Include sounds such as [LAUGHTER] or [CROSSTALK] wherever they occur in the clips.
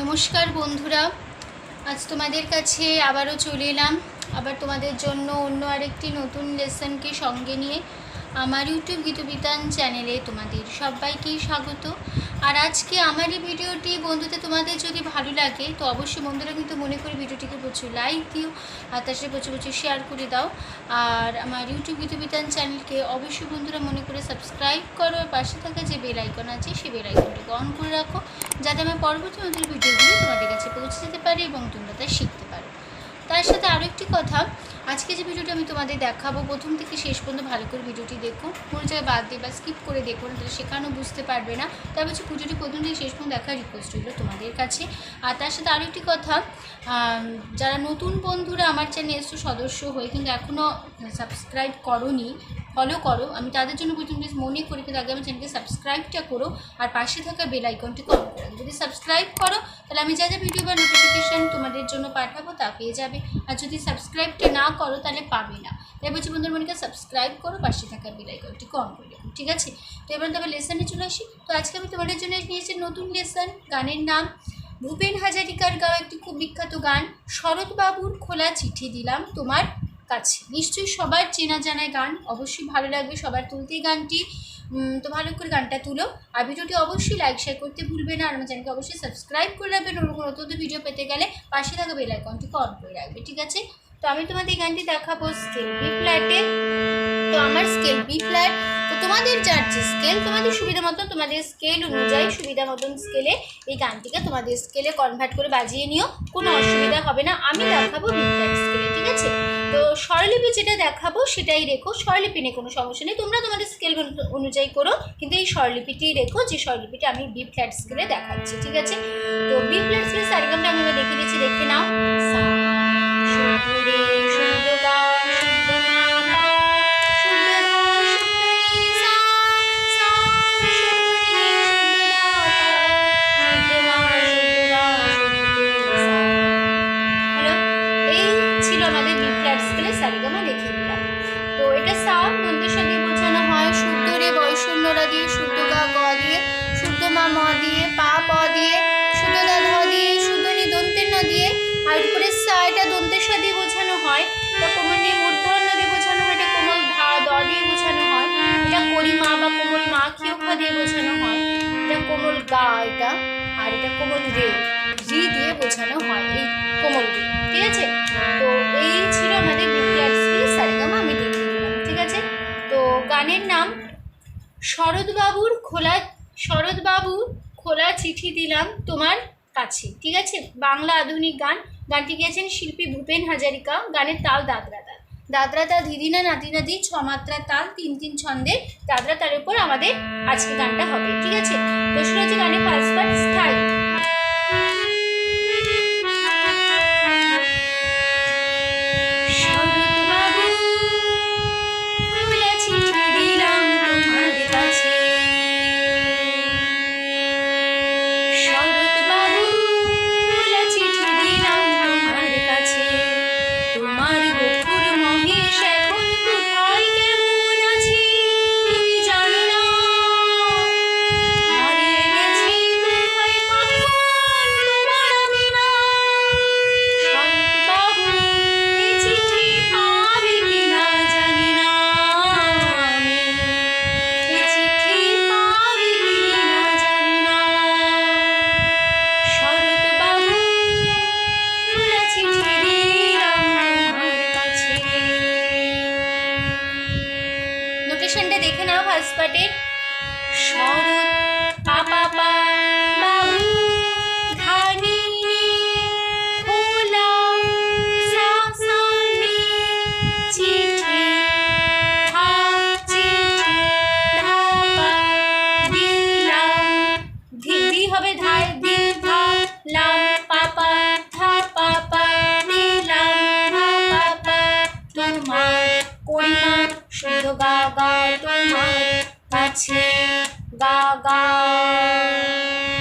নমস্কার বন্ধুরা। আজ তোমাদের কাছে আবারও চলে এলাম। আবার তোমাদের জন্য অন্য আরেকটি নতুন লেসনকে সঙ্গে নিয়ে আমার ইউটিউব গীতবিতান চ্যানেলে তোমাদের সবাইকেই স্বাগত। আর আজকে আমার এই ভিডিওটি বন্ধুতে তোমাদের যদি ভালো লাগে, তো অবশ্যই বন্ধুরা কিন্তু মনে করি ভিডিওটিকে প্রচুর লাইক দিও, আর তার সাথে প্রচুর প্রচুর শেয়ার করে দাও। আর আমার ইউটিউব গীতবিতান চ্যানেলকে অবশ্যই বন্ধুরা মনে করে সাবস্ক্রাইব করো, আর পাশে থাকা যে বেল আইকন আছে সেই বেল আইকনটিকে অন করে রাখো, যাতে আমার পরবর্তী নতুন ভিডিওগুলি তোমাদের কাছে পৌঁছে যেতে পারে এবং তোমরা তা শিখতে পারো। তার সাথে আরও একটি কথা আজকে যে ভিডিওটি আমি তোমাদের দেখাবো, প্রথম থেকে শেষ পর্যন্ত ভালো করে ভিডিওটি দেখো। কোনো জায়গায় বাদ দিয়ে বা স্কিপ করে দেখো না তাহলে সেখানেও বুঝতে পারবে না। তার হচ্ছে পুজোটি প্রথম থেকে শেষ পর্যন্ত দেখার রিকোয়েস্ট রইল তোমাদের কাছে। আর তার সাথে আরও একটি কথা যারা নতুন বন্ধুরা আমার চ্যানেল এসছো, সদস্য হয়ে কিন্তু এখনও সাবস্ক্রাইব করনি ফলো করো। আমি তাদের জন্য প্রথম প্লিজ মনে করি, কিন্তু আগে আমার চ্যানেলকে সাবস্ক্রাইবটা করো আর পাশে থাকা বেল আইকনটি অন করে। যদি সাবস্ক্রাইব করো, তাহলে আমি যা যা ভিডিও বা নোটিফিকেশান তোমাদের জন্য পাঠাবো তা পেয়ে যাবে। আর যদি সাবস্ক্রাইবটা না করো, তাহলে পাবে না। তাই বলছি বন্ধুর মনিকা সাবস্ক্রাইব করো, পাশে থাকা বেল আইকনটি অন করে রাখো, ঠিক আছে? তো এবার তবে লেসনে চলে আসি। তো আজকে আমি তোমাদের জন্য নিয়েছি নতুন লেসন গানের নাম ভূপেন হাজারিকার গাওয়া একটি খুব বিখ্যাত গান শরৎবাবুর খোলা চিঠি দিলাম তোমার কাছে। নিশ্চয়ই সবার চেনা জানা গান অবশ্যই ভালো লাগবে সবার তুলতে গানটি। তো ভালো করে গানটা তুলো। আর ভিডিওটি অবশ্যই লাইক শেয়ার করতে ভুলবে না। আর আমার চ্যানেলকে অবশ্যই সাবস্ক্রাইব করে রাখবেন কোনো নতুন ভিডিও পেতে গেলে পাশে থাকা বেল আইকনটিকে অন করে রাখবে। ঠিক আছে? তো আমি তোমাদের এই গানটি দেখাবো স্কেল বি ফ্ল্যাটে তো আমার স্কেল বি ফ্ল্যাট তো তোমাদের যার যে স্কেল তোমাদের সুবিধা মতন তোমাদের স্কেল অনুযায়ী সুবিধা মতন স্কেলে এই গানটিকে তোমাদের স্কেলে কনভার্ট করে বাজিয়ে নিও। কোনো অসুবিধা হবে না। আমি দেখাবো বি ফ্ল্যাট স্কেলে ঠিক আছে? তো স্বরলিপি যেটা দেখাবো সেটাই রেখো। স্বরলিপি নিয়ে কোনো সমস্যা নেই। তোমরা তোমাদের স্কেল অনুযায়ী করো। কিন্তু এই স্বরলিপিটি রেখো যে স্বরলিপিটা আমি বি ফ্ল্যাট স্কেলে দেখাচ্ছি ঠিক আছে? তো বি ফ্ল্যাট স্কেলে সারিগামটা আমি দেখে দিচ্ছি। দেখে নাও। সা, সারিগামা লিখে দিলাম তো এটা সা দন্তের সাথে বোঝানো হয় শুদ্ধ রে বয়শূন্যরা দিয়ে, শুদ্ধ গা গ দিয়ে, শুদ্ধ মা ম দিয়ে, পা প দিয়ে, শুদ্ধ দা ধ দিয়ে, শুদ্ধ নি দন্তের না দিয়ে। আর উপরে সা, এটা দন্তের সাথে বোঝানো হয়। এটা কোমল নিয়ে মূর্ধন্য দিয়ে বোঝানো হয়, এটা কোমল ধা, দ দিয়ে বোঝানো হয়। এটা করিমা বা কোমল মা ক্ষীয় খা দিয়ে বোঝানো হয়? এটা কোমল গা, এটা। আর এটা কোমল রে রি দিয়ে বোঝানো হয়, এই কোমল রে। ঠিক আছে? তো এই আমাদের স্কিল সারেগামা আমি দেখিয়ে দিলাম, ঠিক আছে? তো গানের নাম শরৎবাবুর খোলা, শরৎবাবু খোলা চিঠি দিলাম তোমার কাছে, ঠিক আছে? বাংলা আধুনিক গান, গানটি গেয়েছেন শিল্পী ভূপেন হাজারিকা, গানের তাল দাদরা তাল দাদরা তাল দিদিনা নাতি নাতি, ছ তাল, তিন তিন ছন্দের দাদরা তালের উপর আমাদের আজকে গানটা হবে, ঠিক আছে? তো গানের ফার্স্ট পার্ট স্থায়ী। পার্টের শরৎ পাপা পা হবে ধায় দি পাপা পাপা তোমার করিমা শুদ্ধ গা গা তোমার গা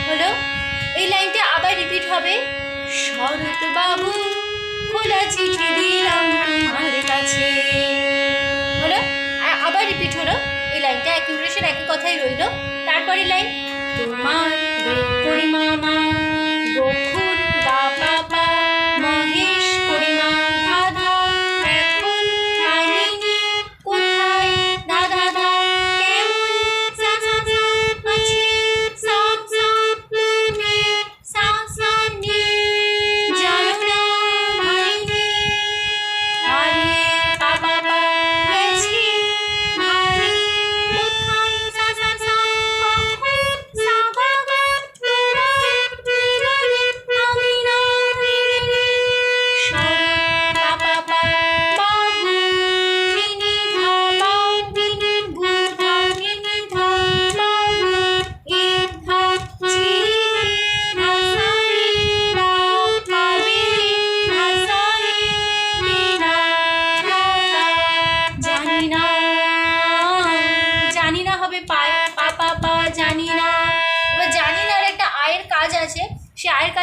হলো, এই লাইনটা আবার রিপিট হবে। শরৎ বাবু খোলা চিঠি দিলাম তোমার কাছে। হলো আবার রিপিট হলো। এই লাইনটা এক উদ্দেশ্যের একই কথাই রইল। তারপরে লাইন, তোমার করিমা মা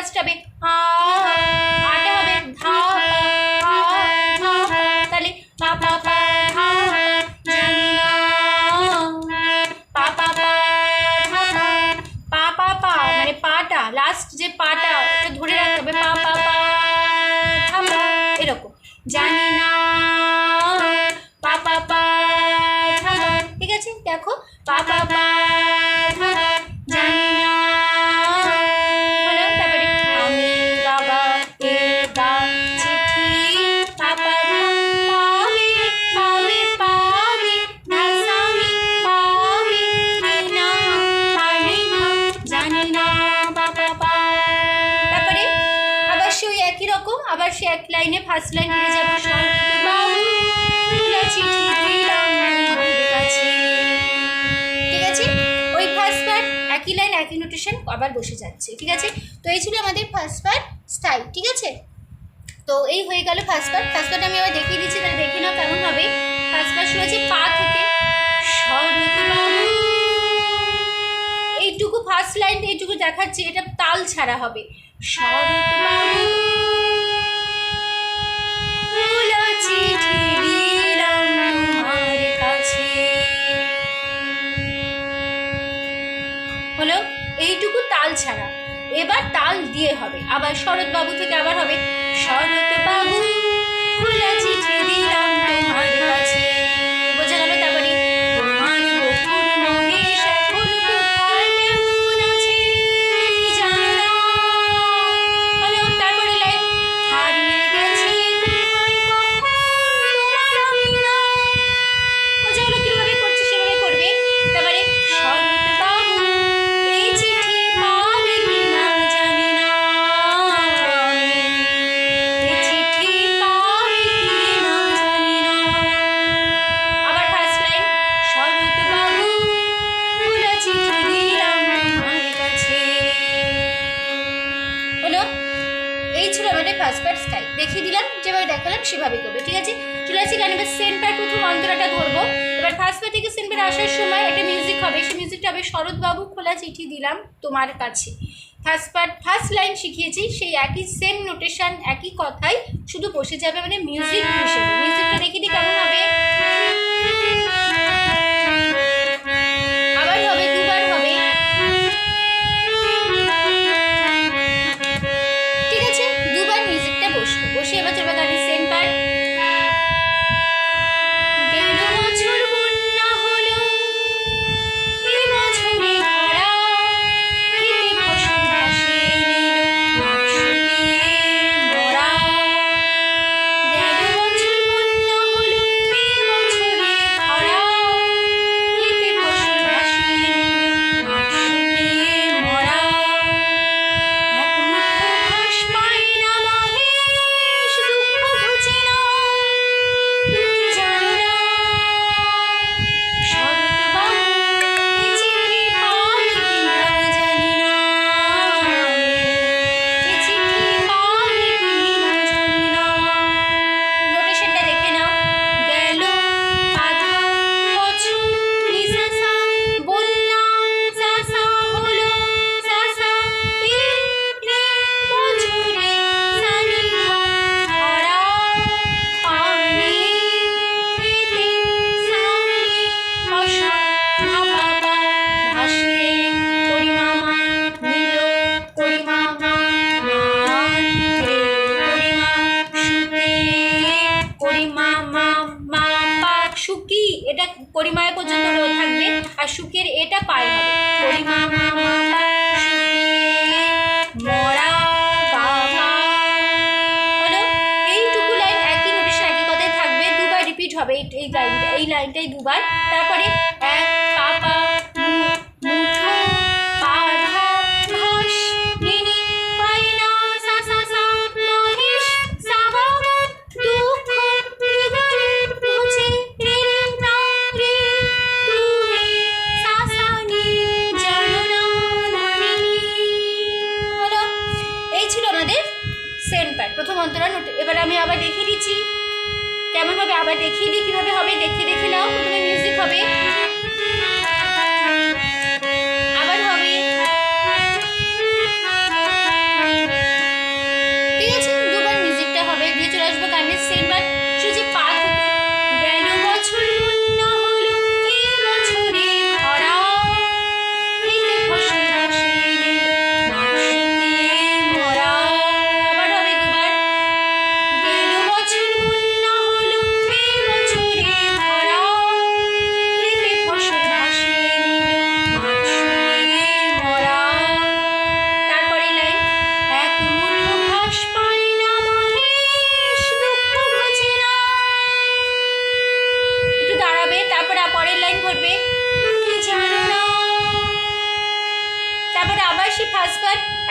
সে আয়ের কাজটা হবে আ আটা হবে ধা পা, ধা পা, তাহলে পা পা পা ধা জানি না পা পা পা ধা পা পা পা মানে পাটা লাস্ট যে পাটা ওটা ধরে রাখতে হবে পা পা পা ধা পা এরকম জানি না পা পা পা ধা ধা। ঠিক আছে দেখো পা পা আবার বসে যাচ্ছে ঠিক আছে? তো এই ছিল আমাদের ফার্স্ট পার্ট স্টাইল ঠিক আছে? তো এই হয়ে গেল ফার্স্ট পার্ট ফার্স্ট পার্ট আমি আবার দেখিয়ে দিচ্ছি তাহলে দেখে নাও কেমন হবে। ফার্স্ট পার্ট শুরু হচ্ছে পা থেকে এইটুকু ফার্স্ট লাইন এইটুকু দেখাচ্ছি এটা তাল ছাড়া হবে। শরৎ ছাড়া। এবার তাল দিয়ে হবে। আবার শরৎ বাবু থেকে আবার হবে শরৎ বাবু দেখিয়ে দিলাম যেভাবে দেখালাম সেভাবে করবে ঠিক আছে? চলে আসছি গান এবার সেন্ট পার্ট প্রথম অন্তরাটা ধরবো। এবার ফার্স্ট পার্ট থেকে সেন্ট পার্ট আসার সময় একটা মিউজিক হবে সেই মিউজিকটা হবে শরৎবাবু খোলা চিঠি দিলাম তোমার কাছে। ফার্স্ট পার্ট ফার্স্ট লাইন শিখিয়েছি সেই একই সেম নোটেশন একই কথাই শুধু বসে যাবে মানে মিউজিক হিসেবে। মিউজিকটা দেখিয়ে দিই কেমন হবে?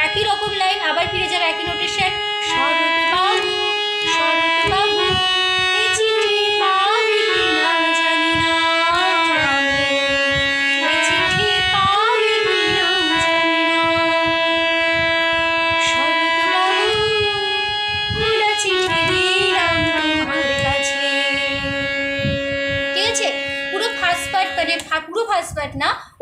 একই রকম লাইন আবার ফিরে যাবে একই নোটের সাথে।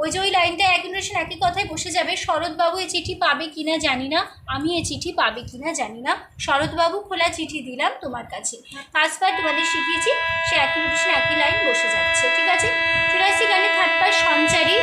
ওই যে ওই লাইনটা এক ইন্টারেশন একই কথায় বসে যাবে, শরৎবাবু এই চিঠি পাবে কিনা জানি না, আমি এই চিঠি পাবে কিনা জানি না, শরৎবাবু খোলা চিঠি দিলাম তোমার কাছে। ফার্স্ট তোমাদের শিখিয়েছি, সে এক ইন্টারেশন একই লাইন বসে যাচ্ছে, ঠিক আছে? চলে আসছি গানে থার্ড পার্ট, সঞ্চারী।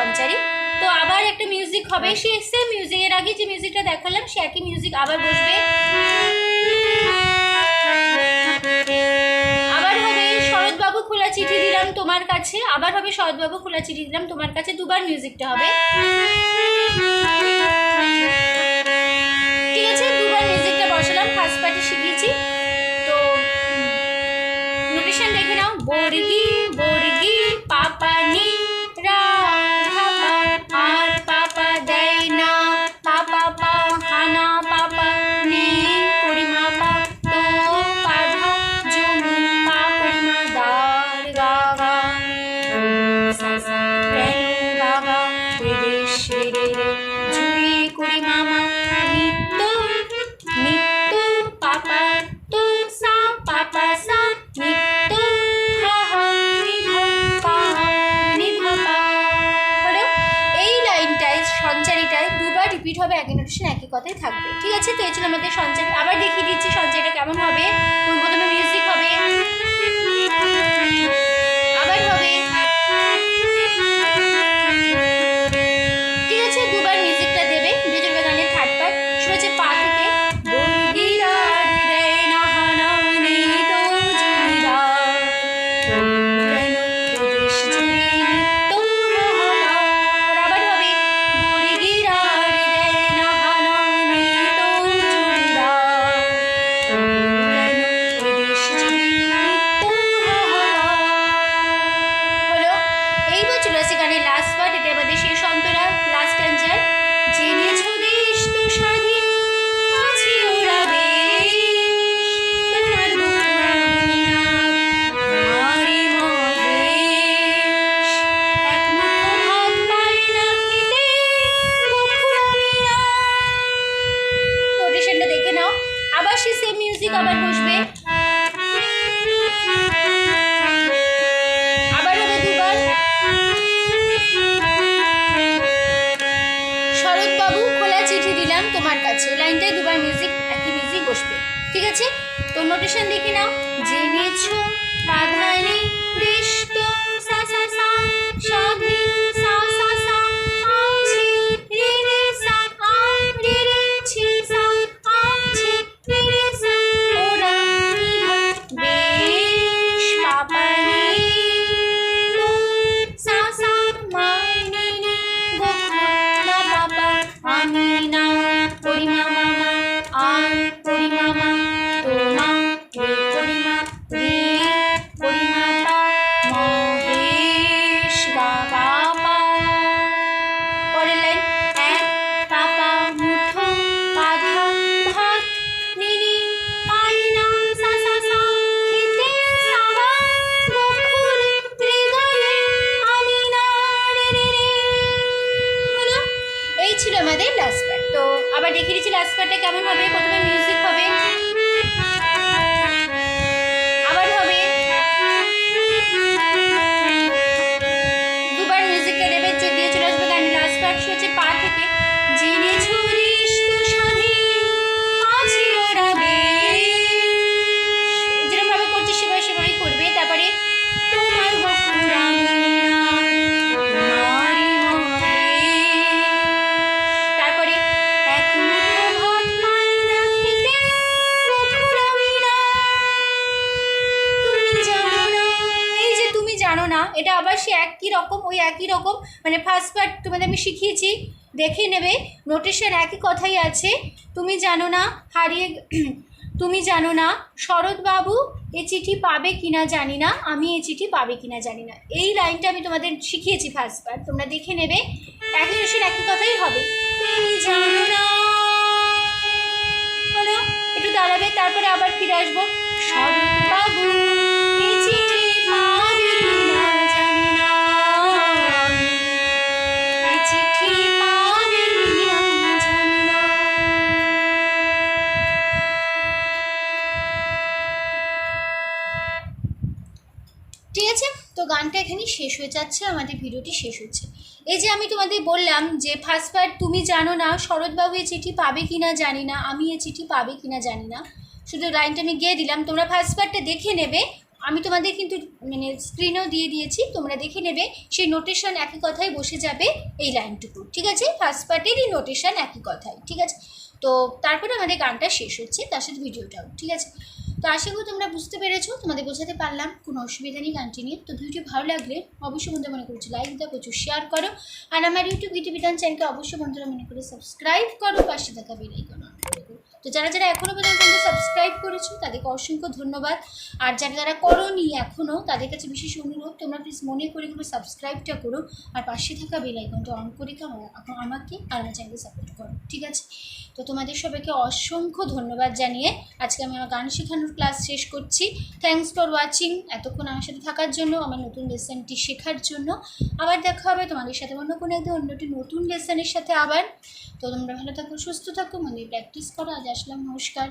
সঞ্চারী। তো আবার একটা মিউজিক হবে। সে সেম মিউজিকের আগে যে মিউজিকটা দেখালাম সে একই মিউজিক আবার হ্যাঁ। বসবে। আবার হবে শরৎবাবু খোলা চিঠি হ্যাঁ। দিলাম তোমার কাছে। আবার হবে শরৎবাবু খোলা চিঠি দিলাম তোমার কাছে। দুবার মিউজিকটা হবে। ঠিক আছে দুবার মিউজিকটা বসালাম। ফার্স্ট পার্টি শিখেছি তো নোটেশন দেখে নাও। বোরগি। দিয়েছি তো এই ছিল আমাদের সঞ্চয় আবার দেখিয়ে দিচ্ছি সঞ্চয়টা কেমন হবে। পূর্বতন নোটেশন দেখে নাও মানে ফার্স্ট পার্ট তোমাদের আমি শিখিয়েছি, দেখে নেবে নোটেশন একই কথাই আছে, তুমি জানো না, হারিয়ে [CLEARS THROAT] তুমি জানো না, শরৎবাবু এ চিঠি পাবে কিনা জানি না, আমি এই চিঠি পাবে কিনা জানি না। এই লাইনটা আমি তোমাদের শিখিয়েছি ফার্স্ট পার্ট তোমরা দেখে নেবে, একই নোটেশন একই কথাই হবে। না। একটু দাঁড়াবে, তারপরে আবার ফিরে আসব। শরৎবাবু তো গানটা এখানেই শেষ হয়ে যাচ্ছে, আমাদের ভিডিওটি শেষ হচ্ছে। এই যে আমি তোমাদের বললাম যে ফার্স্ট পার্ট তুমি জানো না, শরৎবাবু এই চিঠি পাবে কি না জানি না, আমি এই চিঠি পাবে কি না জানি না। শুধু লাইনটা আমি গিয়ে দিলাম, তোমরা ফার্স্ট পার্টটা দেখে নেবে, আমি তোমাদের কিন্তু মানে স্ক্রিনেও দিয়ে দিয়েছি, তোমরা দেখে নেবে, সেই নোটেশন একই কথাই বসে যাবে এই লাইনটুকু ঠিক আছে? ফার্স্ট পার্টেরই নোটেশন একই কথাই ঠিক আছে? তো তারপরে আমাদের গানটা শেষ হচ্ছে, তার সাথে ভিডিওটাও ঠিক আছে? তো আশা করি তোমরা বুঝতে পেরেছ, তোমাদের বোঝাতে পারলাম, কোনো অসুবিধা নেই কন্টিনিউ তো ভিডিও ভালো লাগলে অবশ্যই বন্ধুরা মনে করছ লাইক দাও, প্রচুর শেয়ার করো। আর আমার ইউটিউব বিধান চ্যানেলকে অবশ্যই বন্ধুরা মনে করে সাবস্ক্রাইব করো, পাশে থাকা বেল আইকন অন করে দিও। তো যারা যারা এখনও পর্যন্ত সাবস্ক্রাইব করেছ, তাদেরকে অসংখ্য ধন্যবাদ। আর যারা যারা করোনি এখনও তাদের কাছে বিশেষ অনুরোধ, তোমরা প্লিজ মনে করে একটু সাবস্ক্রাইবটা করো, আর পাশে থাকা বেল আইকনটা অন করে এখন আমাকে আর আমার চ্যানেলকে সাপোর্ট করো, ঠিক আছে? তো তোমাদের সবাইকে অসংখ্য ধন্যবাদ জানিয়ে আজকে আমি আমার গান শেখানোর ক্লাস শেষ করছি। থ্যাংকস ফর ওয়াচিং এতক্ষণ আমার সাথে থাকার জন্য, আমার নতুন লেসনটি শেখার জন্য। আবার দেখা হবে তোমাদের সাথে অন্য কোনো একদিন, অন্যটি নতুন লেসনের সাথে আবার। তো তোমরা ভালো থাকো, সুস্থ থাকো, মনে প্র্যাকটিস করো। আজ আসলাম নমস্কার